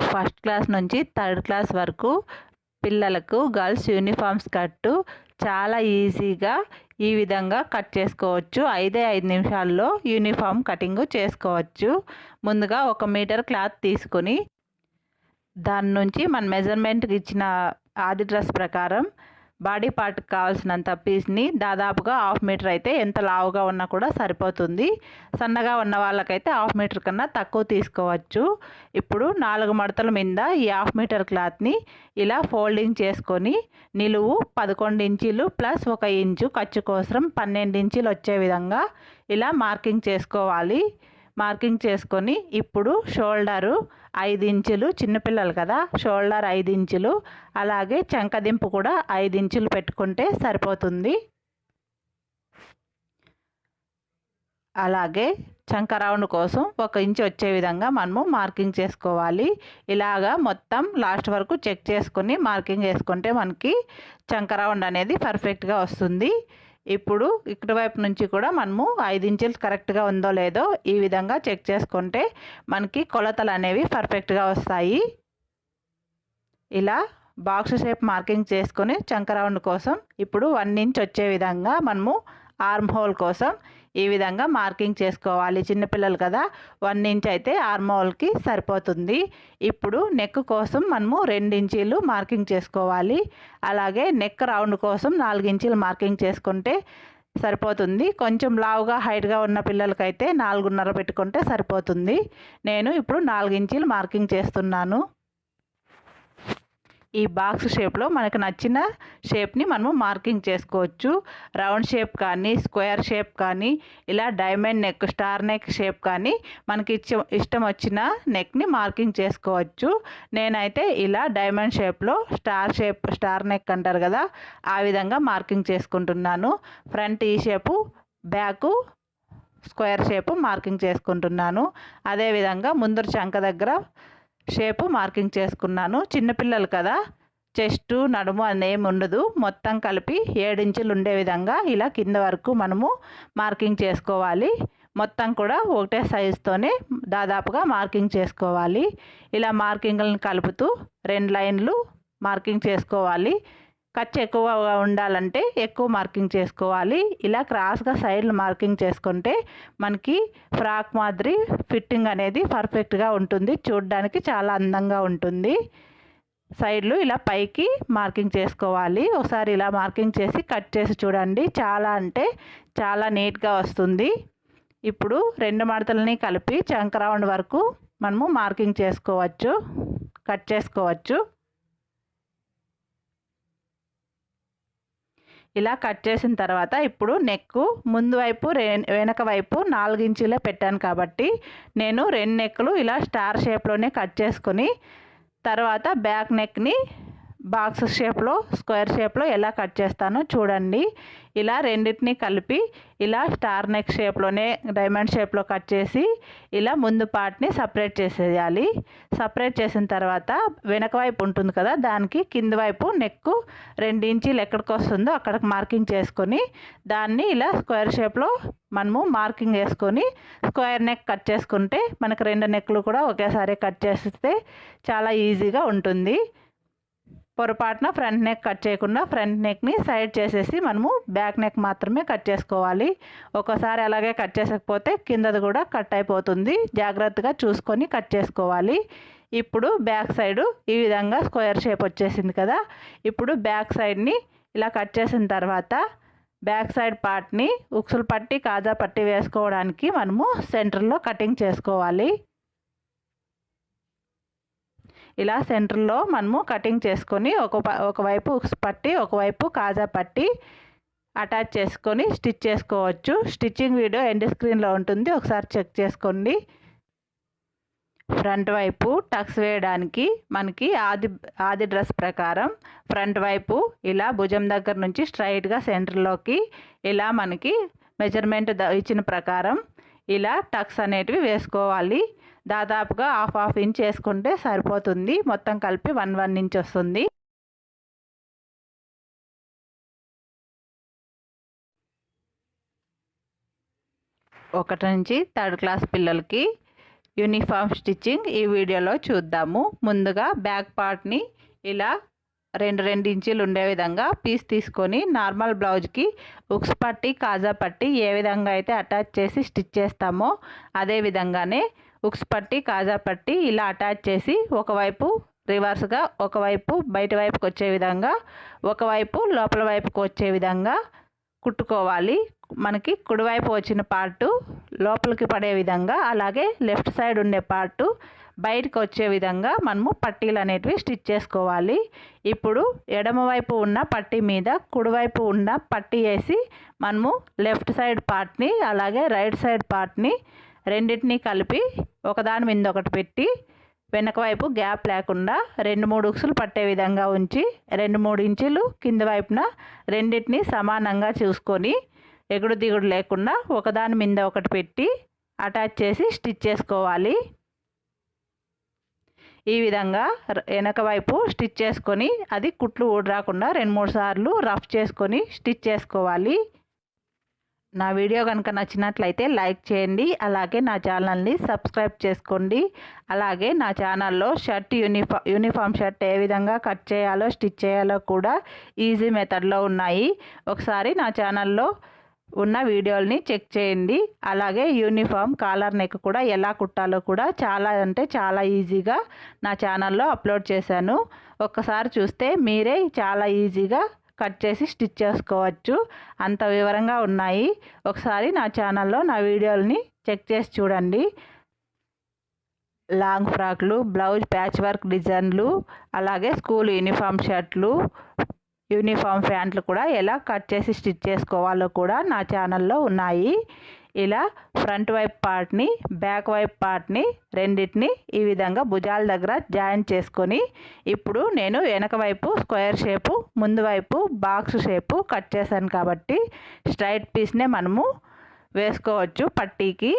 First class నుంచి third class వరకు పిల్లలకు గర్ల్స్ యూనిఫామ్స్ కట్టు చాలా ఈజీగా ఈ విధంగా కట్ చేసుకోవచ్చు. ఐదే ఐదు నిమిషాల్లో యూనిఫామ్ కటింగ్ చేసుకోవచ్చు. ముందుగా ఒక మీటర్ క్లాత్ తీసుకొని దాని నుంచి మన మెజర్మెంట్కి ఇచ్చిన ఆది డ్రెస్ ప్రకారం బాడీ పార్ట్కి కావాల్సినంత పీస్ని దాదాపుగా హాఫ్ మీటర్ అయితే ఎంత లావుగా ఉన్నా కూడా సరిపోతుంది. సన్నగా ఉన్న వాళ్ళకైతే హాఫ్ మీటర్ కన్నా తక్కువ తీసుకోవచ్చు. ఇప్పుడు నాలుగు మడతల మీద ఈ హాఫ్ మీటర్ క్లాత్ని ఇలా ఫోల్డింగ్ చేసుకొని నిలువు పదకొండు ఇంచీలు ప్లస్ ఒక ఇంచు ఖర్చు కోసం పన్నెండు ఇంచీలు వచ్చే విధంగా ఇలా మార్కింగ్ చేసుకోవాలి. మార్కింగ్ చేసుకొని ఇప్పుడు షోల్డరు ఐదు ఇంచులు చిన్నపిల్లలు కదా షోల్డర్ ఐదు ఇంచులు అలాగే చంకదింపు కూడా ఐదు ఇంచులు పెట్టుకుంటే సరిపోతుంది. అలాగే చంక రౌండ్ కోసం ఒక ఇంచు వచ్చే విధంగా మనము మార్కింగ్ చేసుకోవాలి. ఇలాగా మొత్తం లాస్ట్ వరకు చెక్ చేసుకొని మార్కింగ్ వేసుకుంటే మనకి చంక రౌండ్ అనేది పర్ఫెక్ట్గా వస్తుంది. ఇప్పుడు ఇక్కడ వైపు నుంచి కూడా మనము ఐదు ఇంచులు కరెక్ట్గా ఉందో లేదో ఈ విధంగా చెక్ చేసుకుంటే మనకి కొలతలు అనేవి పర్ఫెక్ట్గా వస్తాయి. ఇలా బాక్స్ షేప్ మార్కింగ్ చేసుకొని చంక రౌండ్ కోసం ఇప్పుడు వన్ ఇంచ్ వచ్చే విధంగా మనము ఆర్మ్ హోల్ కోసం ఈ విధంగా మార్కింగ్ చేసుకోవాలి. చిన్నపిల్లలు కదా వన్ ఇంచ్ అయితే ఆర్మోల్కి సరిపోతుంది. ఇప్పుడు నెక్ కోసం మనము రెండు ఇంచీలు మార్కింగ్ చేసుకోవాలి. అలాగే నెక్ రౌండ్ కోసం నాలుగు ఇంచీలు మార్కింగ్ చేసుకుంటే సరిపోతుంది. కొంచెం లావుగా హైట్గా ఉన్న పిల్లలకైతే నాలుగున్నర పెట్టుకుంటే సరిపోతుంది. నేను ఇప్పుడు నాలుగు ఇంచీలు మార్కింగ్ చేస్తున్నాను. ఈ బాక్స్ షేప్లో మనకు నచ్చిన షేప్ని మనము మార్కింగ్ చేసుకోవచ్చు. రౌండ్ షేప్ కానీ స్క్వేర్ షేప్ కానీ ఇలా diamond neck star neck shape కానీ మనకి ఇష్టం వచ్చిన నెక్ని మార్కింగ్ చేసుకోవచ్చు. నేనైతే ఇలా డైమండ్ షేప్లో స్టార్ షేప్ స్టార్ నెక్ అంటారు కదా ఆ విధంగా మార్కింగ్ చేసుకుంటున్నాను. ఫ్రంట్ ఈ shape back square shape marking చేసుకుంటున్నాను. అదేవిధంగా ముందర చంక దగ్గర షేపు మార్కింగ్ చేసుకున్నాను. చిన్నపిల్లలు కదా. చెస్ట్ నడుము అనేమి ఉండదు. మొత్తం కలిపి ఏడించులు ఉండే విధంగా ఇలా కింద వరకు మనము మార్కింగ్ చేసుకోవాలి. మొత్తం కూడా ఒకటే సైజుతోనే దాదాపుగా మార్కింగ్ చేసుకోవాలి. ఇలా మార్కింగ్లను కలుపుతూ రెండు లైన్లు మార్కింగ్ చేసుకోవాలి. ఖర్చు ఎక్కువగా ఉండాలంటే ఎక్కువ మార్కింగ్ చేసుకోవాలి. ఇలా క్రాస్గా సైడ్లు మార్కింగ్ చేసుకుంటే మనకి ఫ్రాక్ మాదిరి ఫిట్టింగ్ అనేది పర్ఫెక్ట్గా ఉంటుంది. చూడడానికి చాలా అందంగా ఉంటుంది. సైడ్లు ఇలా పైకి మార్కింగ్ చేసుకోవాలి. ఒకసారి ఇలా మార్కింగ్ చేసి కట్ చేసి చూడండి. చాలా అంటే చాలా నీట్గా వస్తుంది. ఇప్పుడు రెండు మడతలని కలిపి చంక రౌండ్ వరకు మనము మార్కింగ్ చేసుకోవచ్చు. కట్ చేసుకోవచ్చు. ఇలా కట్ చేసిన తర్వాత ఇప్పుడు నెక్ ముందు వైపు వెనక వైపు నాలుగు ఇంచులే పెట్టాను కాబట్టి నేను రెండు నెక్లు ఇలా స్టార్ షేప్లోనే కట్ చేసుకొని తర్వాత బ్యాక్ నెక్ని బాక్స్ షేప్లో స్క్వేర్ షేప్లో ఎలా కట్ చేస్తానో చూడండి. ఇలా రెండింటిని కలిపి ఇలా స్టార్ నెక్ షేప్లోనే డైమండ్ షేప్లో కట్ చేసి ఇలా ముందు పార్ట్ని సపరేట్ చేసేయాలి. సపరేట్ చేసిన తర్వాత వెనక వైపు ఉంటుంది కదా దానికి కింద వైపు నెక్ రెండు ఇంచీలు ఎక్కడికి వస్తుందో అక్కడికి మార్కింగ్ చేసుకొని దాన్ని ఇలా స్క్వేర్ షేప్లో మనము మార్కింగ్ వేసుకొని స్క్వేర్ నెక్ కట్ చేసుకుంటే మనకు రెండు నెక్లు కూడా ఒకేసారి కట్ చేస్తే చాలా ఈజీగా ఉంటుంది. పొరపాటున ఫ్రంట్ నెక్ కట్ చేయకుండా ఫ్రంట్ నెక్ని సైడ్ చేసేసి మనము బ్యాక్ నెక్ మాత్రమే కట్ చేసుకోవాలి. ఒకసారి అలాగే కట్ చేసకపోతే కిందది కూడా కట్ అయిపోతుంది. జాగ్రత్తగా చూసుకొని కట్ చేసుకోవాలి. ఇప్పుడు బ్యాక్ సైడు ఈ విధంగా స్క్వేర్ షేప్ వచ్చేసింది కదా. ఇప్పుడు బ్యాక్ సైడ్ని ఇలా కట్ చేసిన తర్వాత బ్యాక్ సైడ్ పార్ట్ని ఉక్సులు పట్టి కాజా పట్టి వేసుకోవడానికి మనము సెంటర్లో కటింగ్ చేసుకోవాలి. ఇలా సెంటర్లో మనము కటింగ్ చేసుకొని ఒక ఒకవైపు ఉక్స్ పట్టి ఒకవైపు కాజా పట్టి అటాచ్ చేసుకొని స్టిచ్ చేసుకోవచ్చు. స్టిచ్చింగ్ వీడియో ఎండ్ స్క్రీన్లో ఉంటుంది. ఒకసారి చెక్ చేసుకోండి. ఫ్రంట్ వైపు టక్స్ వేయడానికి మనకి ఆది ఆది డ్రెస్ ప్రకారం ఫ్రంట్ వైపు ఇలా భుజం దగ్గర నుంచి స్ట్రైట్గా సెంటర్లోకి ఇలా మనకి మెజర్మెంట్ ఇచ్చిన ప్రకారం ఇలా టక్స్ అనేటివి వేసుకోవాలి. దాదాపుగా హాఫ్ హాఫ్ ఇంచ్ వేసుకుంటే సరిపోతుంది. మొత్తం కలిపి వన్ వన్ ఇంచ్ వస్తుంది. ఒకటి నుంచి థర్డ్ క్లాస్ పిల్లలకి యూనిఫామ్ స్టిచ్చింగ్ ఈ వీడియోలో చూద్దాము. ముందుగా బ్యాక్ పార్ట్ని ఇలా రెండు రెండు ఇంచీలు ఉండే విధంగా పీస్ తీసుకొని నార్మల్ బ్లౌజ్కి ఉక్స్ పట్టి కాజా పట్టి ఏ విధంగా అయితే అటాచ్ చేసి స్టిచ్ చేస్తామో అదే విధంగానే ఉక్స్ పట్టి కాజా పట్టి ఇలా అటాచ్ చేసి ఒకవైపు రివర్స్గా ఒకవైపు బయట వైపుకి వచ్చే విధంగా ఒకవైపు లోపల వైపుకి వచ్చే విధంగా కుట్టుకోవాలి. మనకి కుడివైపు వచ్చిన పార్టు లోపలికి పడే విధంగా అలాగే లెఫ్ట్ సైడ్ ఉండే పార్టు బయటకు వచ్చే విధంగా మనము పట్టీలు అనేటివి స్టిచ్ చేసుకోవాలి. ఇప్పుడు ఎడమవైపు ఉన్న పట్టీ మీద కుడివైపు ఉన్న పట్టీ వేసి మనము లెఫ్ట్ సైడ్ పార్ట్ని అలాగే రైట్ సైడ్ పార్ట్ని రెండింటినీ కలిపి ఒకదాని మీద ఒకటి పెట్టి వెనక వైపు గ్యాప్ లేకుండా రెండు మూడు ఉక్సులు పట్టే విధంగా ఉంచి రెండు మూడు ఇంచులు కింద వైపున రెండింటిని సమానంగా చూసుకొని ఎగుడు దిగుడు లేకుండా ఒకదాని మీద ఒకటి పెట్టి అటాచ్ చేసి స్టిచ్ చేసుకోవాలి. ఈ విధంగా వెనక వైపు స్టిచ్ చేసుకొని అది కుట్లు ఊడరాకుండా రెండు మూడు సార్లు రఫ్ చేసుకొని స్టిచ్ చేసుకోవాలి. నా వీడియో కనుక నచ్చినట్లయితే లైక్ చేయండి. అలాగే నా ఛానల్ని సబ్స్క్రైబ్ చేసుకోండి. అలాగే నా ఛానల్లో షర్ట్ యూనిఫా యూనిఫామ్ షర్ట్ ఏ విధంగా కట్ చేయాలో స్టిచ్ చేయాలో కూడా ఈజీ మెథడ్లో ఉన్నాయి. ఒకసారి నా ఛానల్లో ఉన్న వీడియోల్ని చెక్ చేయండి. అలాగే యూనిఫామ్ కాలర్ నెక్ కూడా ఎలా కుట్టాలో కూడా చాలా అంటే చాలా ఈజీగా నా ఛానల్లో అప్లోడ్ చేశాను. ఒక్కసారి చూస్తే మీరే చాలా ఈజీగా కట్ చేసి స్టిచ్ చేసుకోవచ్చు. అంత వివరంగా ఉన్నాయి. ఒకసారి నా ఛానల్లో నా వీడియోలని చెక్ చేసి చూడండి. లాంగ్ ఫ్రాక్లు బ్లౌజ్ ప్యాచ్ వర్క్ డిజైన్లు అలాగే స్కూల్ యూనిఫామ్ షర్ట్లు యూనిఫామ్ ప్యాంట్లు కూడా ఎలా కట్ చేసి స్టిచ్ చేసుకోవాలో కూడా నా ఛానల్లో ఉన్నాయి. ఇలా ఫ్రంట్ వైపు పార్ట్ని బ్యాక్ వైపు పార్ట్ని రెండింటిని ఈ విధంగా భుజాల దగ్గర జాయిన్ చేసుకొని ఇప్పుడు నేను వెనక వైపు స్క్వేర్ షేపు ముందు వైపు బాక్స్ షేపు కట్ చేశాను కాబట్టి స్ట్రైట్ పీస్నే మనము వేసుకోవచ్చు పట్టీకి.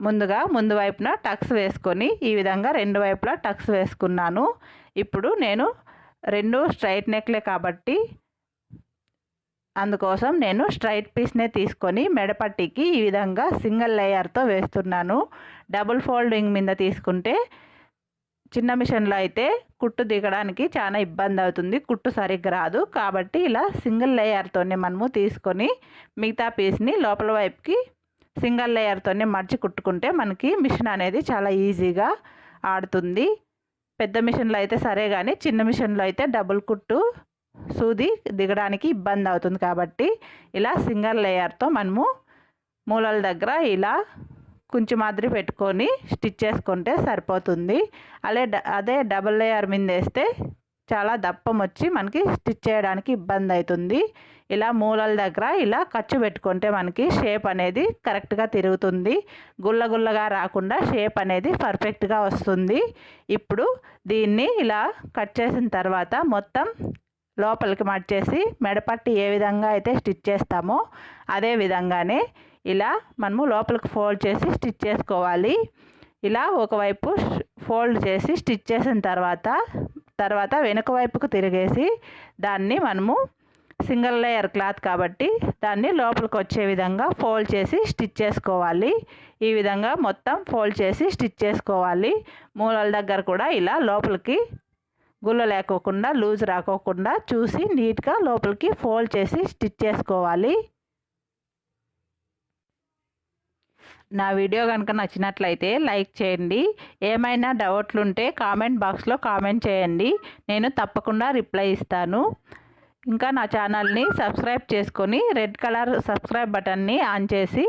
ముందుగా ముందు వైపున టక్స్ వేసుకొని ఈ విధంగా రెండు వైపులా టక్స్ వేసుకున్నాను. ఇప్పుడు నేను రెండు స్ట్రైట్ నెక్లే కాబట్టి అందుకోసం నేను స్ట్రైట్ పీస్నే తీసుకొని మెడపట్టికి ఈ విధంగా సింగిల్ లేయర్తో వేస్తున్నాను. డబుల్ ఫోల్డింగ్ మీద తీసుకుంటే చిన్న మిషన్లో అయితే కుట్టు దిగడానికి చాలా ఇబ్బంది అవుతుంది. కుట్టు సరిగ్గా రాదు. కాబట్టి ఇలా సింగిల్ లేయర్తోనే మనము తీసుకొని మిగతా పీస్ని లోపల వైపుకి సింగిల్ లేయర్తోనే మర్చి కుట్టుకుంటే మనకి మిషన్ అనేది చాలా ఈజీగా ఆడుతుంది. పెద్ద మిషన్లో అయితే సరే కానీ చిన్న మిషన్లో అయితే డబుల్ కుట్టు సూది దిగడానికి ఇబ్బంది అవుతుంది కాబట్టి ఇలా సింగల్ లేయర్తో మనము మూలల దగ్గర ఇలా కొంచెం మాదిరి పెట్టుకొని స్టిచ్ చేసుకుంటే సరిపోతుంది. అదే అదే డబుల్ లేయర్ మీద వేస్తే చాలా దప్పం వచ్చి మనకి స్టిచ్ చేయడానికి ఇబ్బంది అవుతుంది. ఇలా మూలల దగ్గర ఇలా ఖర్చు పెట్టుకుంటే మనకి షేప్ అనేది కరెక్ట్గా తిరుగుతుంది. గుల్ల గుల్లగా రాకుండా షేప్ అనేది పర్ఫెక్ట్గా వస్తుంది. ఇప్పుడు దీన్ని ఇలా కట్ చేసిన తర్వాత మొత్తం లోపలికి మడిచేసి మెడపట్టి ఏ విధంగా అయితే స్టిచ్ చేస్తామో అదే విధంగానే ఇలా మనము లోపలికి ఫోల్డ్ చేసి స్టిచ్ చేసుకోవాలి. ఇలా ఒకవైపు ఫోల్డ్ చేసి స్టిచ్ చేసిన తర్వాత తర్వాత వెనుక వైపుకు తిరిగేసి దాన్ని మనము సింగిల్ లేయర్ క్లాత్ కాబట్టి దాన్ని లోపలికి వచ్చే విధంగా ఫోల్డ్ చేసి స్టిచ్ చేసుకోవాలి. ఈ విధంగా మొత్తం ఫోల్డ్ చేసి స్టిచ్ చేసుకోవాలి. మూలల దగ్గర కూడా ఇలా లోపలికి గుల్ల లేకోకుండా లూజ్ రాకోకుండా చూసి నీట్గా లోపలికి ఫోల్డ్ చేసి స్టిచ్ చేసుకోవాలి. నా వీడియో కనుక నచ్చినట్లయితే లైక్ చేయండి. ఏమైనా డౌట్లు ఉంటే కామెంట్ బాక్స్లో కామెంట్ చేయండి. నేను తప్పకుండా రిప్లై ఇస్తాను. ఇంకా నా ఛానల్ని సబ్స్క్రైబ్ చేసుకొని రెడ్ కలర్ సబ్స్క్రైబ్ బటన్ని ఆన్ చేసి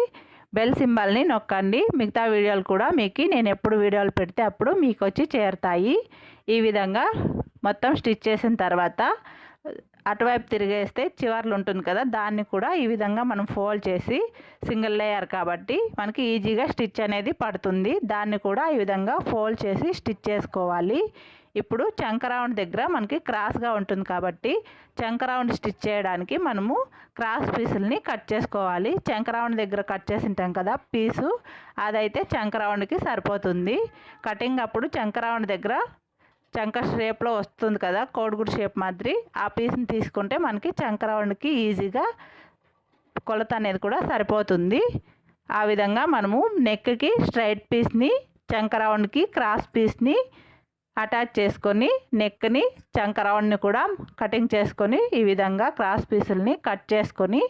బెల్ సింబల్ని నొక్కండి. మిగతా వీడియోలు కూడా మీకు నేను ఎప్పుడు వీడియోలు పెడితే అప్పుడు మీకు వచ్చి చేరుతాయి. ఈ విధంగా మొత్తం స్టిచ్ చేసిన తర్వాత అటువైపు తిరిగేస్తే చివర్లు ఉంటుంది కదా దాన్ని కూడా ఈ విధంగా మనం ఫోల్డ్ చేసి సింగిల్ లేయర్ కాబట్టి మనకి ఈజీగా స్టిచ్ అనేది పడుతుంది. దాన్ని కూడా ఈ విధంగా ఫోల్డ్ చేసి స్టిచ్ చేసుకోవాలి. ఇప్పుడు చంకరౌండ్ దగ్గర మనకి క్రాస్గా ఉంటుంది కాబట్టి చంకరౌండ్ స్టిచ్ చేయడానికి మనము క్రాస్ పీసుల్ని కట్ చేసుకోవాలి. చంకరౌండ్ దగ్గర కట్ చేసింటాం కదా పీసు అదైతే చంకరౌండ్కి సరిపోతుంది. కటింగ్ అప్పుడు చంకరౌండ్ దగ్గర చంక షేప్లో వస్తుంది కదా కోడిగుడు షేప్ మాదిరి ఆ పీస్ని తీసుకుంటే మనకి చంక రౌండ్కి ఈజీగా కొలత అనేది కూడా సరిపోతుంది. ఆ విధంగా మనము నెక్కి స్ట్రైట్ పీస్ని చంకరౌండ్కి క్రాస్ పీస్ని అటాచ్ చేసుకొని నెక్ని చంకరౌండ్ని కూడా కటింగ్ చేసుకొని ఈ విధంగా క్రాస్ పీసుల్ని కట్ చేసుకొని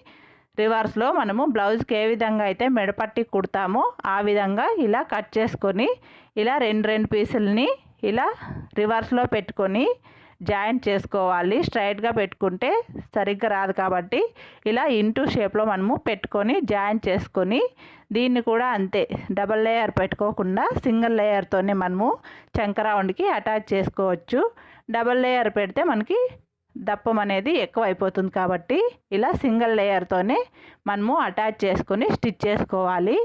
రివర్స్లో మనము బ్లౌజ్కి ఏ విధంగా అయితే మెడపట్టి కుడతామో ఆ విధంగా ఇలా కట్ చేసుకొని ఇలా రెండు రెండు పీసుల్ని ఇలా రివర్స్లో పెట్టుకొని జాయింట్ చేసుకోవాలి. స్ట్రైట్గా పెట్టుకుంటే సరిగ్గా రాదు కాబట్టి ఇలా ఇంటూ షేప్లో మనము పెట్టుకొని జాయింట్ చేసుకొని దీన్ని కూడా అంతే. డబల్ లేయర్ పెట్టుకోకుండా సింగిల్ లేయర్తోనే మనము చంకరౌండ్కి అటాచ్ చేసుకోవచ్చు. డబల్ లేయర్ పెడితే మనకి దప్పం అనేది ఎక్కువ అయిపోతుంది కాబట్టి ఇలా సింగిల్ లేయర్తోనే మనము అటాచ్ చేసుకొని స్టిచ్ చేసుకోవాలి.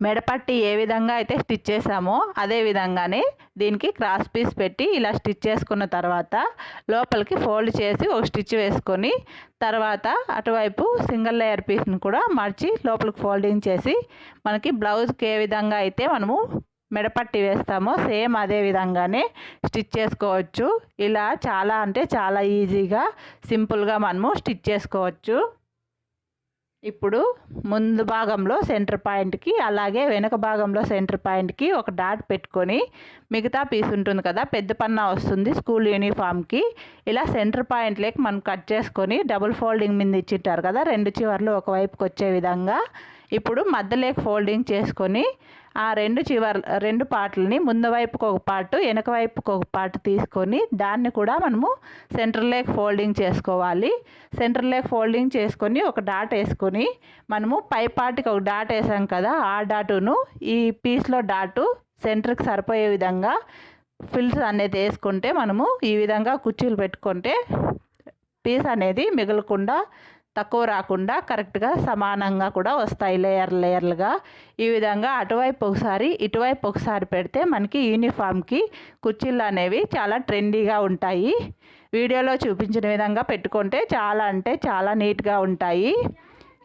మెడపట్టి ఏ విధంగా అయితే స్టిచ్ చేసామో అదే విధంగానే దీనికి క్రాస్ పీస్ పెట్టి ఇలా స్టిచ్ చేసుకున్న తర్వాత లోపలికి ఫోల్డ్ చేసి ఒక స్టిచ్ వేసుకొని తర్వాత అటువైపు సింగిల్ లేయర్ పీస్ని కూడా మర్చి లోపలికి ఫోల్డింగ్ చేసి మనకి బ్లౌజ్కి ఏ విధంగా అయితే మనము మెడపట్టి వేస్తామో సేమ్ అదే విధంగానే స్టిచ్ చేసుకోవచ్చు. ఇలా చాలా అంటే చాలా ఈజీగా సింపుల్గా మనము స్టిచ్ చేసుకోవచ్చు. ఇప్పుడు ముందు భాగంలో సెంటర్ పాయింట్కి అలాగే వెనక భాగంలో సెంటర్ పాయింట్కి ఒక డాట్ పెట్టుకొని మిగతా పీస్ ఉంటుంది కదా పెద్ద పన్నా వస్తుంది స్కూల్ యూనిఫామ్కి. ఇలా సెంటర్ పాయింట్ లేక మనం కట్ చేసుకొని డబుల్ ఫోల్డింగ్ మీద ఇచ్చింటారు కదా రెండు చివర్లు ఒకవైపుకి వచ్చే విధంగా. ఇప్పుడు మధ్యలోకి ఫోల్డింగ్ చేసుకొని ఆ రెండు చివర్ రెండు పార్ట్లని ముందు వైపుకి ఒక పార్ట్ వెనక వైపుకి ఒక పార్ట్ తీసుకొని దాన్ని కూడా మనము సెంటర్ లేక్ ఫోల్డింగ్ చేసుకోవాలి. సెంటర్ లేక్ ఫోల్డింగ్ చేసుకొని ఒక డాట్ వేసుకొని మనము పై పార్ట్కి ఒక డాట్ వేసాం కదా ఆ డాటును ఈ పీస్లో డాటు సెంటర్కి సరిపోయే విధంగా ఫిల్స్ అనేది వేసుకుంటే మనము ఈ విధంగా కుర్చీలు పెట్టుకుంటే పీస్ అనేది మిగలకుండా తక్కువ రాకుండా కరెక్ట్గా సమానంగా కూడా వస్తాయి లేయర్ లేయర్లుగా. ఈ విధంగా అటువైపు ఒకసారి ఇటువైపు ఒకసారి పెడితే మనకి యూనిఫామ్కి కుర్చీలు అనేవి చాలా ట్రెండీగా ఉంటాయి. వీడియోలో చూపించిన విధంగా పెట్టుకుంటే చాలా అంటే చాలా నీట్గా ఉంటాయి.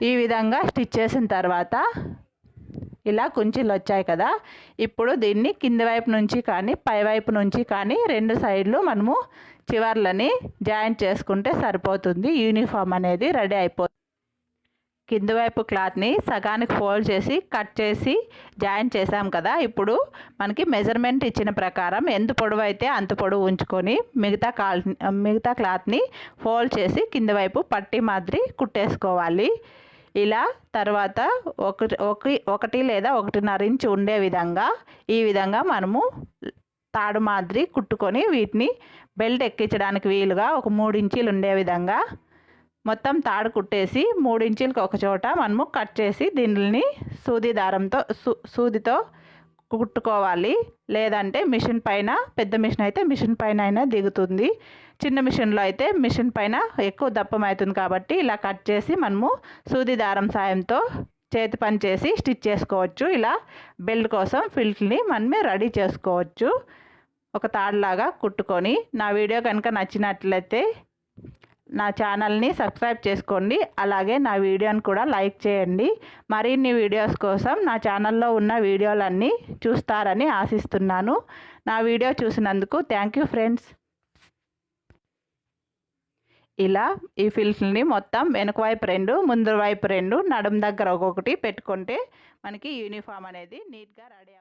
ఈ విధంగా స్టిచ్ చేసిన తర్వాత ఇలా కుంచీలు వచ్చాయి కదా. ఇప్పుడు దీన్ని కింది వైపు నుంచి కానీ పై వైపు నుంచి కానీ రెండు సైడ్లు మనము చివర్లని జాయింట్ చేసుకుంటే సరిపోతుంది. యూనిఫామ్ అనేది రెడీ అయిపోతుంది కింద వైపు క్లాత్ని సగానికి ఫోల్డ్ చేసి కట్ చేసి జాయిన్ చేసాం కదా. ఇప్పుడు మనకి మెజర్మెంట్ ఇచ్చిన ప్రకారం ఎంత పొడవు అయితే అంత పొడవు ఉంచుకొని మిగతా కాల్ మిగతా క్లాత్ని ఫోల్డ్ చేసి కింద వైపు పట్టి మాదిరి కుట్టేసుకోవాలి. ఇలా తర్వాత ఒకటి ఒకటి ఒకటి లేదా ఒకటిన్నర ఇంచు ఉండే విధంగా ఈ విధంగా మనము తాడు మాదిరి కుట్టుకొని వీటిని బెల్ట్ ఎక్కించడానికి వీలుగా ఒక మూడు ఇంచీలు ఉండే విధంగా మొత్తం తాడు కుట్టేసి మూడు ఇంచులకు ఒక చోట మనము కట్ చేసి దీనిని సూది దారంతో సూదితో కుట్టుకోవాలి. లేదంటే మిషన్ పైన పెద్ద మిషన్ అయితే మిషన్ పైన అయినా దిగుతుంది. చిన్న మిషన్లో అయితే మిషన్ పైన ఎక్కువ దప్పమవుతుంది కాబట్టి ఇలా కట్ చేసి మనము సూది దారం సాయంతో చేతి పని చేసి స్టిచ్ చేసుకోవచ్చు. ఇలా బెల్ట్ కోసం ఫిల్ట్ని మనమే రెడీ చేసుకోవచ్చు. ఒక తాడులాగా కుట్టుకొని నా వీడియో కనుక నచ్చినట్లయితే నా ఛానల్ని సబ్స్క్రైబ్ చేసుకోండి. అలాగే నా వీడియోని కూడా లైక్ చేయండి. మరిన్ని వీడియోస్ కోసం నా ఛానల్లో ఉన్న వీడియోలన్నీ చూస్తారని ఆశిస్తున్నాను. నా వీడియో చూసినందుకు థ్యాంక్ యూ ఫ్రెండ్స్. ఇలా ఈ ఫిల్స్ని మొత్తం వెనుక వైపు రెండు ముందు వైపు రెండు నడుము దగ్గర ఒక్కొక్కటి పెట్టుకుంటే మనకి యూనిఫామ్ అనేది నీట్గా రెడీ